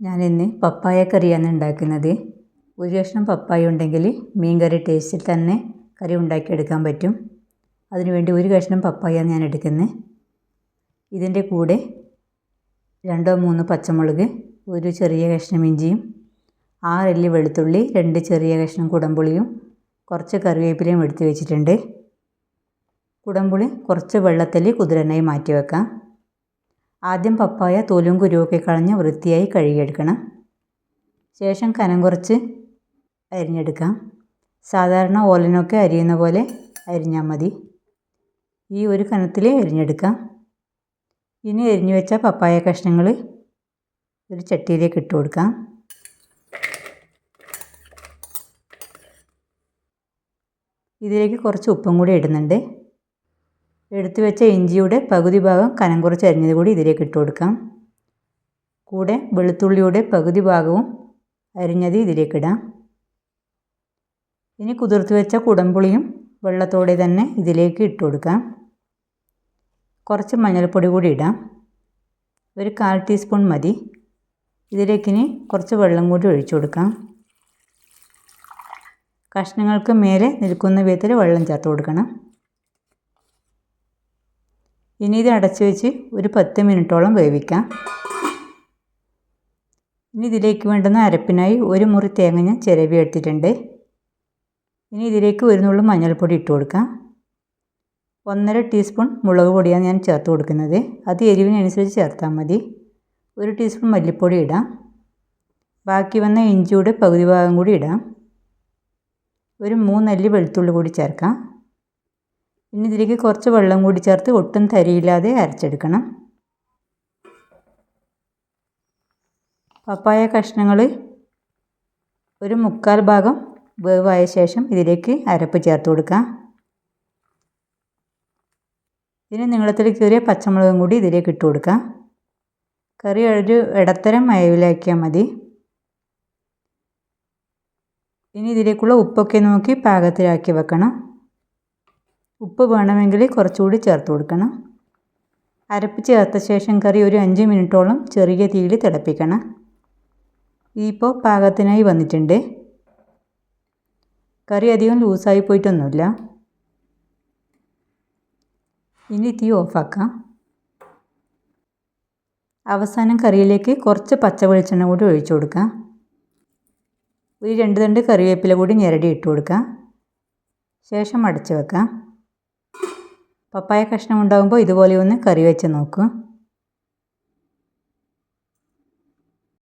ഞാനിന്ന് പപ്പായ കറിയാണ് ഉണ്ടാക്കുന്നത്. ഒരു കഷ്ണം പപ്പായ ഉണ്ടെങ്കിൽ മീൻ കറി ടേസ്റ്റിൽ തന്നെ കറി ഉണ്ടാക്കിയെടുക്കാൻ പറ്റും. അതിനുവേണ്ടി ഒരു കഷ്ണം പപ്പായ ഞാൻ എടുക്കുന്നത്. ഇതിന്റെ കൂടെ രണ്ടോ മൂന്നോ പച്ചമുളക് ഒരു ചെറിയ കഷ്ണം ഇഞ്ചിയും ആറല്ലി വെളുത്തുള്ളി രണ്ട് ചെറിയ കഷ്ണം കുടംപുളിയും കുറച്ച് കറിവേപ്പിലയും എടുത്ത് വെച്ചിട്ടുണ്ട്. കുടംപുളി കുറച്ച് വെള്ളത്തിൽ കുതിരനായി മാറ്റി വെക്കാം ആദ്യം പപ്പായ തോലും കുരുവൊക്കെ കളഞ്ഞ് വൃത്തിയായി കഴുകിയെടുക്കണം. ശേഷം കനം കുറച്ച് അരിഞ്ഞെടുക്കാം. സാധാരണ ഓലനൊക്കെ അരിയുന്ന പോലെ അരിഞ്ഞാൽ മതി. ഈ ഒരു കനത്തിൽ അരിഞ്ഞെടുക്കാം. ഇനി അരിഞ്ഞു വെച്ച പപ്പായ കഷ്ണങ്ങൾ ഒരു ചട്ടിയിലേക്ക് ഇട്ട് കൊടുക്കാം. ഇതിലേക്ക് കുറച്ച് ഉപ്പും കൂടി ഇടുന്നുണ്ട്. എടുത്തു വെച്ച ഇഞ്ചിയുടെ പകുതി ഭാഗം കനം കുറച്ച് അരിഞ്ഞത് കൂടി ഇതിലേക്ക് ഇട്ട് കൊടുക്കാം. കൂടെ വെളുത്തുള്ളിയുടെ പകുതി ഭാഗവും അരിഞ്ഞത് ഇതിലേക്ക് ഇടാം. ഇനി കുതിർത്ത് വെച്ച കുടംപുളിയും വെള്ളത്തോടെ തന്നെ ഇതിലേക്ക് ഇട്ട് കൊടുക്കാം. കുറച്ച് മഞ്ഞൾപ്പൊടി കൂടി ഇടാം. ഒരു കാൽ ടീസ്പൂൺ മതി. ഇതിലേക്കിനി കുറച്ച് വെള്ളം കൂടി ഒഴിച്ചു കൊടുക്കാം. കഷ്ണങ്ങൾക്ക് മേലെ നിൽക്കുന്ന വിധത്തിൽ വെള്ളം ചേർത്ത് കൊടുക്കണം. ഇനി ഇത് അടച്ചു വെച്ച് ഒരു പത്ത് മിനിറ്റോളം വേവിക്കാം. ഇനി ഇതിലേക്ക് വേണ്ടുന്ന അരപ്പിനായി ഒരു മുറി തേങ്ങ ഞാൻ ചിരവി എടുത്തിട്ടുണ്ട്. ഇനി ഇതിലേക്ക് ഒരു മഞ്ഞൾപ്പൊടി ഇട്ട് കൊടുക്കാം. ഒന്നര ടീസ്പൂൺ മുളക് പൊടിയാണ് ഞാൻ ചേർത്ത് കൊടുക്കുന്നത്. അത് എരിവിനനുസരിച്ച് ചേർത്താൽ മതി. ഒരു ടീസ്പൂൺ മല്ലിപ്പൊടി ഇടാം. ബാക്കി വന്ന ഇഞ്ചിയുടെ പകുതി ഭാഗം കൂടി ഇടാം. ഒരു മൂന്നല്ലി വെളുത്തുള്ളി കൂടി ചേർക്കാം. ഇനി ഇതിലേക്ക് കുറച്ച് വെള്ളം കൂടി ചേർത്ത് ഒട്ടും തരിയില്ലാതെ അരച്ചെടുക്കണം. പപ്പായ കഷ്ണങ്ങൾ ഒരു മുക്കാൽ ഭാഗം വേവായ ശേഷം ഇതിലേക്ക് അരപ്പ് ചേർത്ത് കൊടുക്കാം ഇതിന് നീളത്തിൽ കീറിയ പച്ചമുളകും കൂടി ഇതിലേക്ക് ഇട്ട് കൊടുക്കാം കറി ഒരു ഇടത്തരം അയവിലാക്കിയാൽ മതി. ഇനി ഇതിലേക്കുള്ള ഉപ്പൊക്കെ നോക്കി പാകത്തിലാക്കി വെക്കണം. ഉപ്പ് വേണമെങ്കിൽ കുറച്ചുകൂടി ചേർത്ത് കൊടുക്കണം. അരപ്പ് ചേർത്ത ശേഷം കറി ഒരു അഞ്ച് മിനിറ്റോളം ചെറിയ തീയിൽ തിളപ്പിക്കണം. ഇപ്പോൾ പാകത്തിനായി വന്നിട്ടുണ്ട്. കറി അധികം ലൂസായി പോയിട്ടൊന്നുമില്ല. ഇനി തീ ഓഫാക്കാം. അവസാനം കറിയിലേക്ക് കുറച്ച് പച്ച വെളിച്ചെണ്ണ കൂടി ഒഴിച്ചു കൊടുക്കാം. ഒരു രണ്ട് തണ്ട് കറിവേപ്പില കൂടി ഞെരടി ഇട്ട് കൊടുക്കാം. ശേഷം അടച്ചു വെക്കാം. പപ്പായ കഷ്ണം ഉണ്ടാകുമ്പോൾ ഇതുപോലെ ഒന്ന് കറി വെച്ച് നോക്കും.